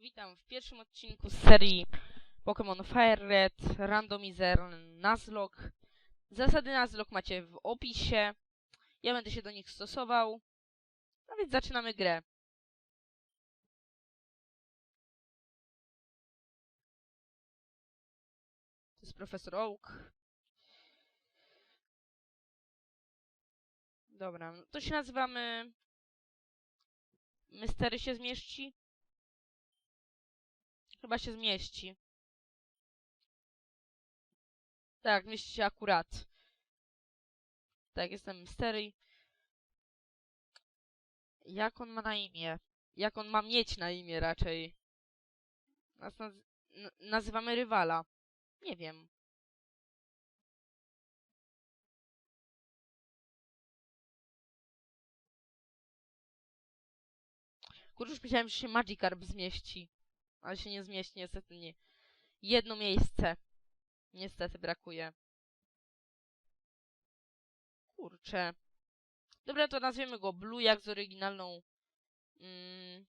Witam w pierwszym odcinku z serii Pokémon Fire Red Randomizer Nuzlocke. Zasady Nuzlocke macie w opisie. Ja będę się do nich stosował. No więc zaczynamy grę. To jest Profesor Oak. Dobra, no to się nazywamy... Mystery się zmieści? Chyba się zmieści. Tak, mieści się akurat. Tak, jestem Mystery. Jak on ma na imię? Jak on ma mieć na imię raczej? Nas naz nazywamy rywala. Nie wiem. Kurczę, myślałem, że się Magikarp zmieści. Ale się nie zmieści, niestety nie. Jedno miejsce. Niestety brakuje. Kurczę. Dobra, to nazwiemy go Blue, jak z oryginalną... Mm,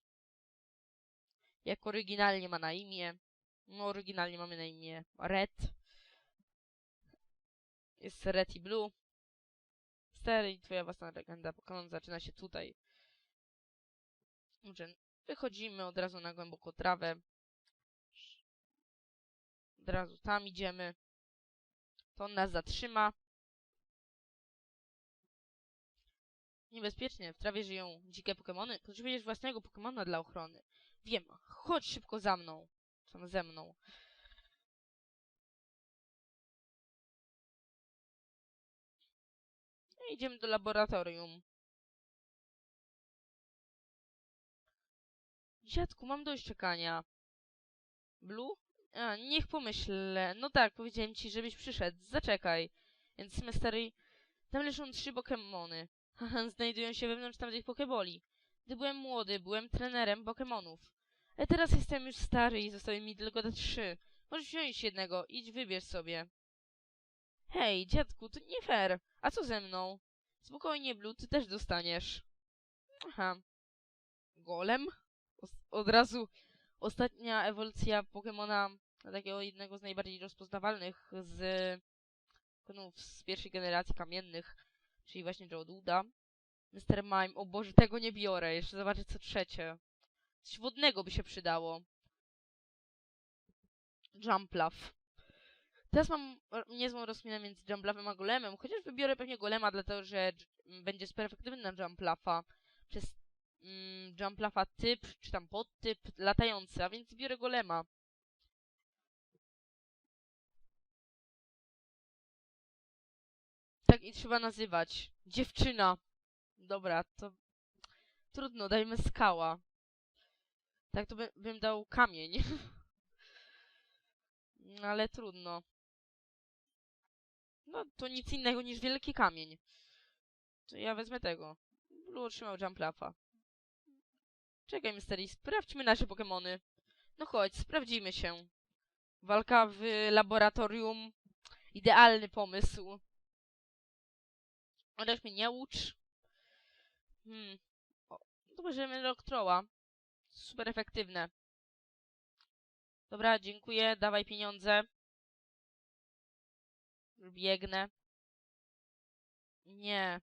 jak oryginalnie ma na imię. No, oryginalnie mamy na imię Red. Jest Red i Blue. Stary i twoja własna legenda Pokémon zaczyna się tutaj. Dobrze, wychodzimy od razu na głęboką trawę. Od razu tam idziemy. To on nas zatrzyma. Niebezpiecznie, w trawie żyją dzikie Pokemony. Potrzebujesz własnego Pokemona dla ochrony. Wiem, chodź szybko za mną. Sam ze mną. I idziemy do laboratorium. Dziadku, mam dość czekania. Blue? A, niech pomyślę. No tak, powiedziałem ci, żebyś przyszedł. Zaczekaj. Więc Mystery... Tam leżą trzy Pokemony. Haha, znajdują się wewnątrz tamtych Pokeboli. Gdy byłem młody, byłem trenerem Pokemonów. Ale teraz jestem już stary i zostały mi tylko te trzy. Możesz wziąć jednego. Idź, wybierz sobie. Hej, dziadku, to nie fair. A co ze mną? Spokojnie, Blue, ty też dostaniesz. Aha. Golem? Od razu ostatnia ewolucja Pokemona, takiego jednego z najbardziej rozpoznawalnych z Pokemonów z pierwszej generacji kamiennych, czyli właśnie Geoduda. Mr. Mime. O Boże, tego nie biorę. Jeszcze zobaczę co trzecie. Coś wodnego by się przydało. Jumpluff. Teraz mam niezłą rozminę między Jumpluffem a Golemem, chociaż wybiorę pewnie Golema, dlatego że będzie super efektywny na Jumpluffa. Przez mm, Jumpluffa typ, czy tam podtyp latający, a więc biorę Golema. Tak i trzeba nazywać. Dziewczyna. Dobra, to trudno, dajmy skała. Tak to by, bym dał kamień. Ale trudno. No, to nic innego niż wielki kamień. To ja wezmę tego. Blue otrzymał Jumpluffa. Czekaj, Mystery, sprawdźmy nasze Pokemony. No chodź, sprawdzimy się. Walka w laboratorium. Idealny pomysł. Chociaż mnie nie ucz. Hmm. O, to Electroła. Super efektywne. Dobra, dziękuję. Dawaj pieniądze. Biegnę. Nie.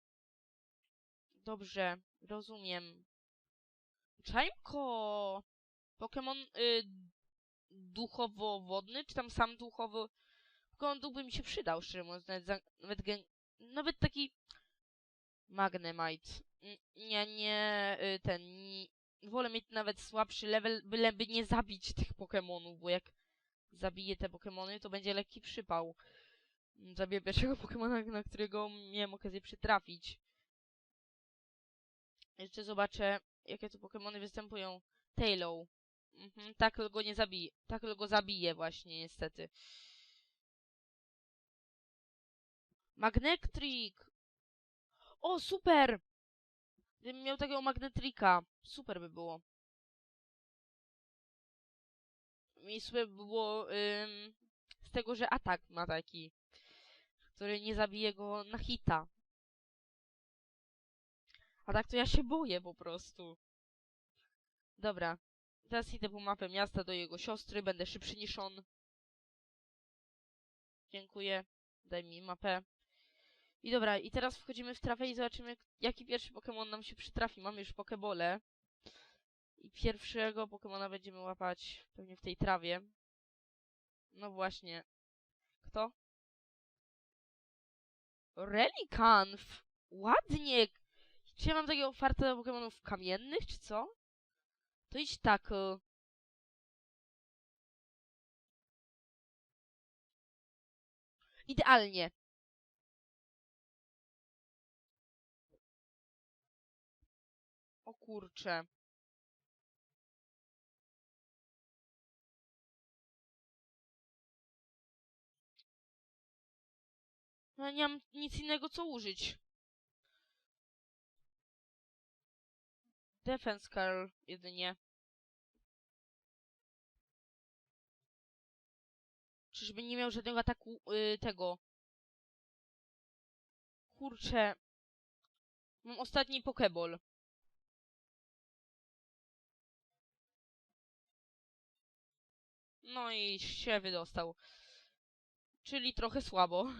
Dobrze, rozumiem. Czajmko! Pokémon y, duchowo-wodny, czy tam sam duchowo... Pokémon duch by mi się przydał, szczerze mówiąc. Nawet, za, nawet, gen, nawet taki... Magnemite. Nie, nie, y, ten... Nie, wolę mieć nawet słabszy level, byleby nie zabić tych Pokémonów, bo jak zabiję te Pokémony, to będzie lekki przypał. Zabiję pierwszego Pokemona, na którego miałem okazję przytrafić. Jeszcze zobaczę, jakie tu Pokemony występują. Taillow. Mhm, tak go nie zabije. Tak go zabije właśnie, niestety. Magnetrik! O, super! Gdybym miał takiego Magnetrika. Super by było. I super by było ym, z tego, że atak ma taki, który nie zabije go na hita. A tak to ja się boję po prostu. Dobra. Teraz idę po mapę miasta do jego siostry, będę szybszy niż on. Dziękuję. Daj mi mapę. I dobra, i teraz wchodzimy w trawę i zobaczymy, jaki pierwszy Pokémon nam się przytrafi. Mamy już Pokebole. I pierwszego Pokemona będziemy łapać pewnie w tej trawie. No właśnie. Kto? Relicanth! Ładnie! Czy ja mam takiego farta do Pokemonów kamiennych, czy co? To idź tak. y. Idealnie. O kurcze. No, ja nie mam nic innego co użyć. Defense Carl jedynie. Czyżby nie miał żadnego ataku y, tego. Kurczę. Mam ostatni Pokeball. No i się wydostał. Czyli trochę słabo.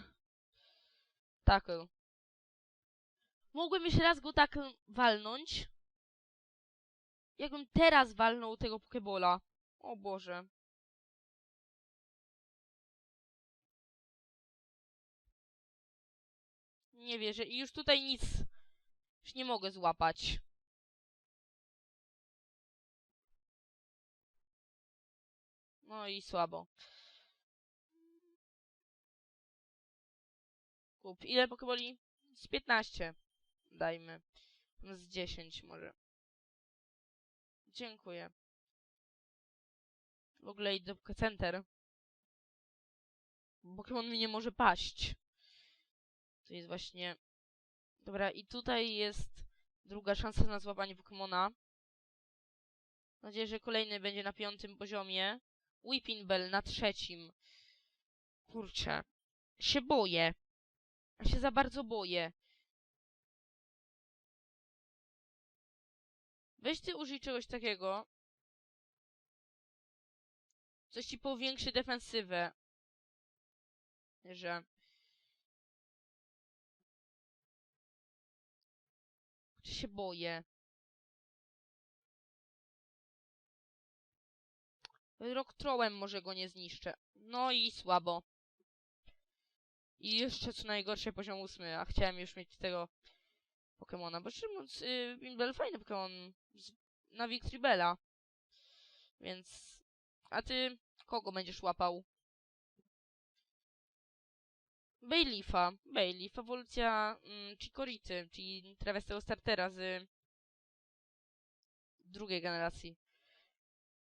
Y. Mogłem jeszcze raz go tak walnąć. Jakbym teraz walnął tego Pokebola. O Boże. Nie wierzę. I już tutaj nic już nie mogę złapać. No i słabo. Kup. Ile pokeboli? Z 15. Dajmy. Z 10 może. Dziękuję. W ogóle idę do Center. Pokémon mi nie może paść. To jest właśnie... Dobra, i tutaj jest druga szansa na złapanie Pokemona. Mam nadzieję, że kolejny będzie na piątym poziomie. Whipping Bell na trzecim. Kurczę. Się boję. Ja się za bardzo boję. Weź ty użyj czegoś takiego. Coś ci powiększy defensywę. Że... Czy się boję? Rocktrołem może go nie zniszczę. No i słabo. I jeszcze co najgorsze poziom ósmy, a chciałem już mieć tego Pokemona, bo szczerze mówiąc, yy, Bimbel fajny Pokemon z, na Victribella. Więc... A ty kogo będziesz łapał? Bayleafa. Bayleaf, ewolucja mm, Chikority, czyli trawestego startera z drugiej generacji.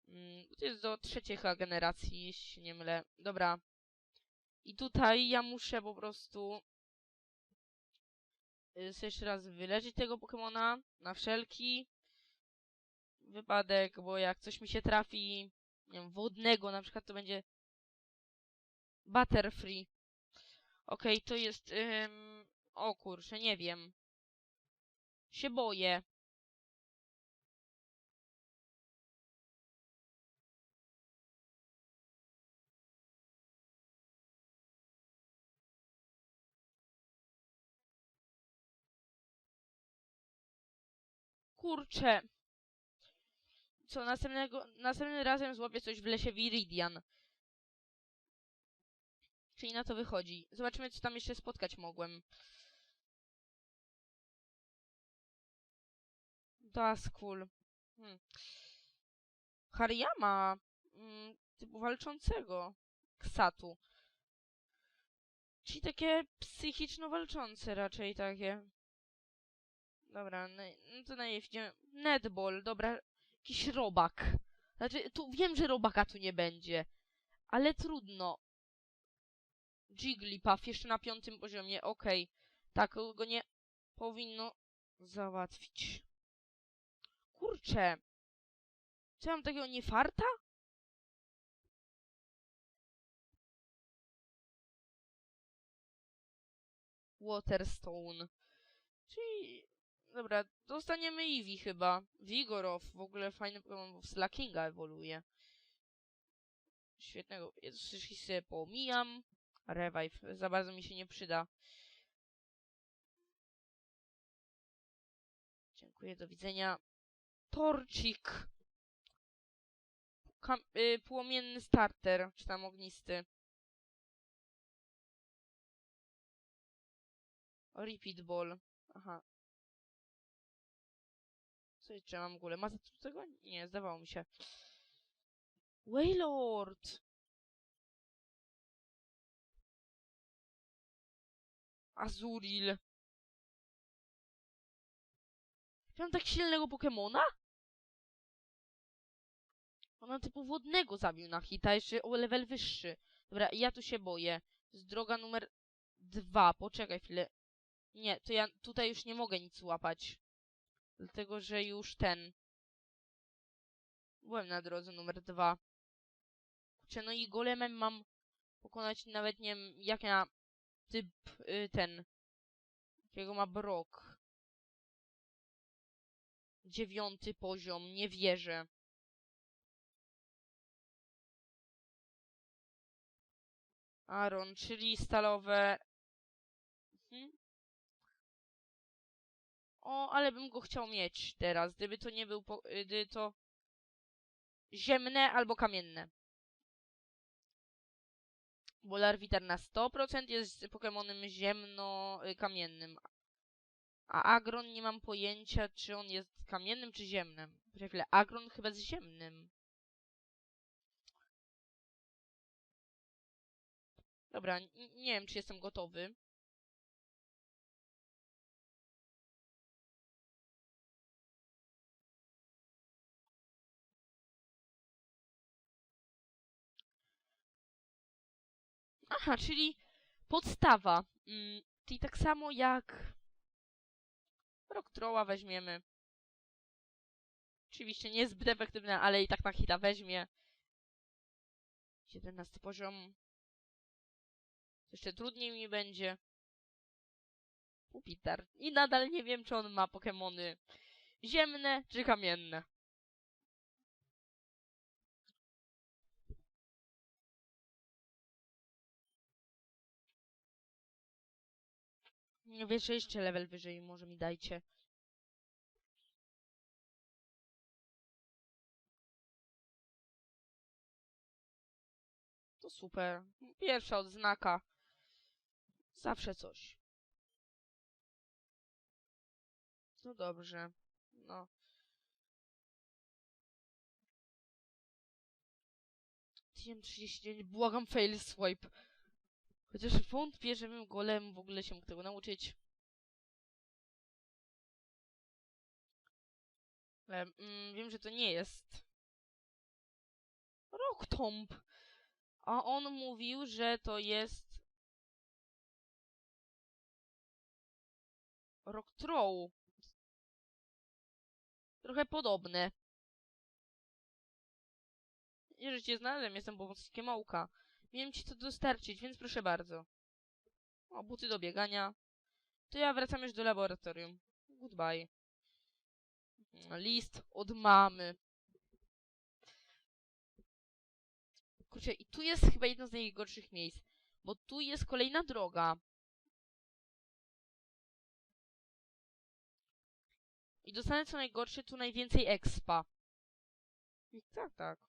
Mm, to jest do trzeciej chyba generacji, jeśli się nie mylę. Dobra. I tutaj ja muszę po prostu y, sobie jeszcze raz wyleczyć tego Pokemona na wszelki wypadek, bo jak coś mi się trafi, nie wiem, wodnego na przykład, to będzie Butterfree. Okej, to jest... Ym... O kurczę, nie wiem. Się boję. Kurczę. Co, następnego, następnym razem złapię coś w lesie Viridian. Czyli na to wychodzi. Zobaczymy, co tam jeszcze spotkać mogłem. Duskull. Hmm. Hariyama. Mm, typu walczącego. Ksatu. Czyli takie psychiczno-walczące raczej takie. Dobra, no, no to najpierw idziemy. Netball, dobra. Jakiś robak. Znaczy, tu wiem, że robaka tu nie będzie. Ale trudno. Jigglypuff jeszcze na piątym poziomie, okej. Okay. Tak, go nie powinno załatwić. Kurczę. Ja mam takiego niefarta? Waterstone. Czyli Dobra, dostaniemy Eevee chyba. Vigoroth, w ogóle fajny Pokémon, bo w Slackinga ewoluuje. Świetnego. Jeśli sobie pomijam. Revive, za bardzo mi się nie przyda. Dziękuję, do widzenia. Torcik. Kam y, płomienny starter, czy tam ognisty. Repeat ball. Aha. Co jeszcze mam w ogóle? Ma tego? Nie, zdawało mi się. Waylord! Azuril. Mam tak silnego Pokemona? Ona typu wodnego zabił na hita, jeszcze o level wyższy. Dobra, ja tu się boję. To jest droga numer dwa. Poczekaj chwilę. Nie, to ja tutaj już nie mogę nic łapać. Dlatego, że już ten... Byłem na drodze numer dwa. Kurczę, no i golemem mam pokonać nawet nie wiem, jak ja typ y, ten... Jakiego ma brok. Dziewiąty poziom, nie wierzę. Aaron, czyli stalowe... O, ale bym go chciał mieć teraz, gdyby to nie był... Po... Gdyby to... Ziemne albo kamienne. Bo Larvitar na 100% jest Pokemonem ziemno-kamiennym. A Agron nie mam pojęcia, czy on jest kamiennym, czy ziemnym. Chwilę, Agron chyba jest ziemnym. Dobra, nie wiem, czy jestem gotowy. Aha, czyli podstawa. Mm, czyli tak samo jak Rocktrolla weźmiemy. Oczywiście niezbyt efektywne, ale i tak na hita weźmie. 17 poziom. Jeszcze trudniej mi będzie. Pupitar. I nadal nie wiem, czy on ma Pokémony ziemne czy kamienne. Wiesz, jeszcze level wyżej może mi dajcie. To super. Pierwsza odznaka. Zawsze coś. No dobrze. No. Tydzień 39. Błagam fail swipe. Chociaż wątpię, żebym golem w ogóle się mógł tego nauczyć. Ale mm, wiem, że to nie jest. Rocktomb. A on mówił, że to jest... Rocktroll. Trochę podobne. Jeżeli cię znalazłem, jestem pomocnikiem Małka. Miałem ci to dostarczyć, więc proszę bardzo. O, buty do biegania. To ja wracam już do laboratorium. Goodbye. List od mamy. Kurczę, i tu jest chyba jedno z najgorszych miejsc. Bo tu jest kolejna droga. I dostanę co najgorsze, tu najwięcej expa. I tak, tak.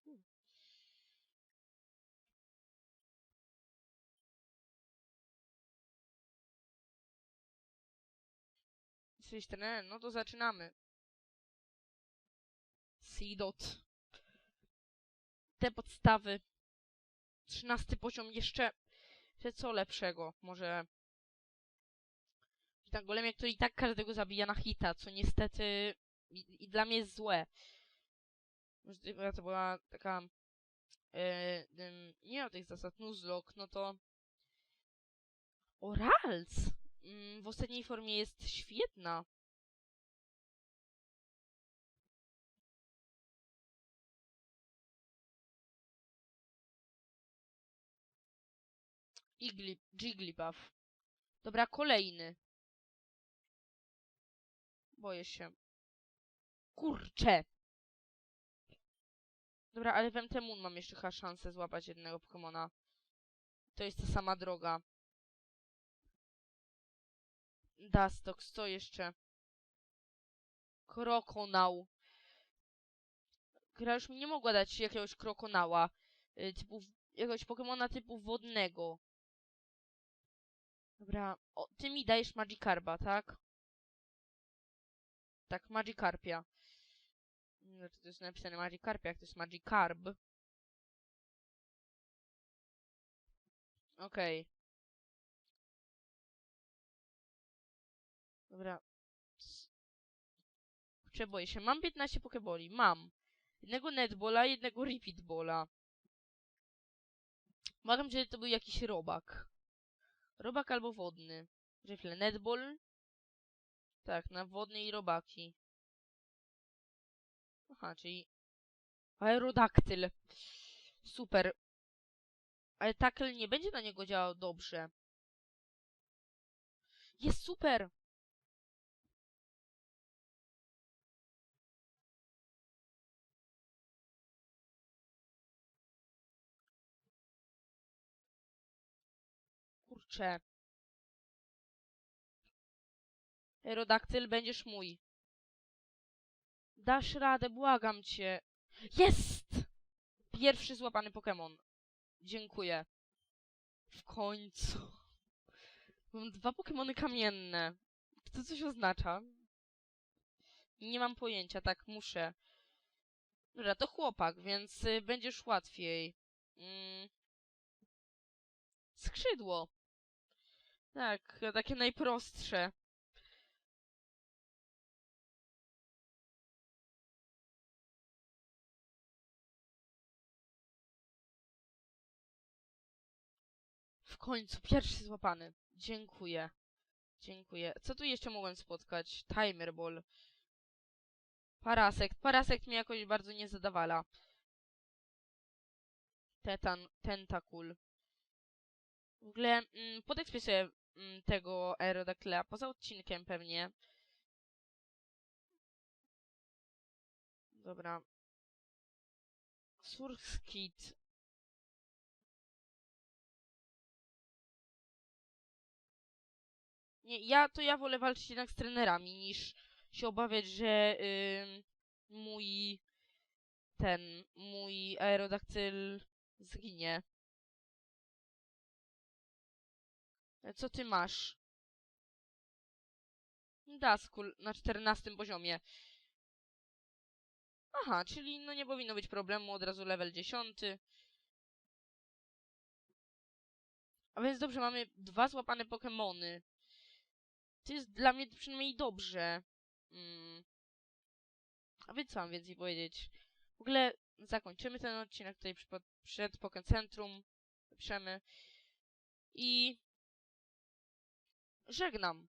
Jesteś trenerem? No to zaczynamy. Seedot. Te podstawy. Trzynasty poziom jeszcze... Jeszcze co lepszego? Może... Tak golemie, który i tak każdego zabija na hita, co niestety... I, i dla mnie jest złe. To była taka... Yy, nie ma tych zasad Nuzlocke, no to... Orals! Mm, w ostatniej formie jest świetna. Igli, Jigglypuff. Dobra, kolejny. Boję się. Kurcze! Dobra, ale w MTMUN mam jeszcze chyba szansę złapać jednego Pokemona. To jest ta sama droga. Dastox, co jeszcze? Krokonał. Gra już mi nie mogła dać jakiegoś krokonała. Y, typu, jakiegoś Pokemona typu wodnego. Dobra, o, ty mi dajesz Magikarpa, tak? Tak, Magikarpia. Znaczy to jest napisane Magikarpia, to jest Magikarp. Okej. Dobra. S- Kurczę, boję się. Mam 15 Pokeboli. Mam. Jednego Netbola, jednego Repeatbola. Błagam, że to był jakiś robak. Robak albo wodny. Rifle Netball. Tak, na wodne i robaki. Aha, czyli... Aerodaktyl. Super. Ale tackle nie będzie na niego działał dobrze. Jest super! Kurczę. Aerodaktyl, będziesz mój. Dasz radę, błagam cię. Jest! Pierwszy złapany Pokémon. Dziękuję. W końcu. Mam dwa Pokémony kamienne. Czy to coś oznacza? Nie mam pojęcia, tak muszę. Dobra, to chłopak, więc y, będziesz łatwiej. Mm. Skrzydło. Tak, takie najprostsze. W końcu, pierwszy złapany. Dziękuję. Dziękuję. Co tu jeszcze mogłem spotkać? Timer Ball. Parasekt. Parasekt mnie jakoś bardzo nie zadawala. Tetan, Tentakul. W ogóle mm, podekspię sobie tego Aerodactyla poza odcinkiem pewnie. Dobra. Surskit. Nie, ja to ja wolę walczyć jednak z trenerami niż się obawiać, że ym, mój ten, mój aerodaktyl zginie. Co ty masz? Daskul na 14 poziomie. Aha, czyli no nie powinno być problemu, od razu level 10. A więc dobrze, mamy dwa złapane Pokemony. To jest dla mnie przynajmniej dobrze. Mm. A więc co mam więcej powiedzieć? W ogóle zakończymy ten odcinek tutaj przed, przed Pokem Centrum. Piszemy. I żegnam.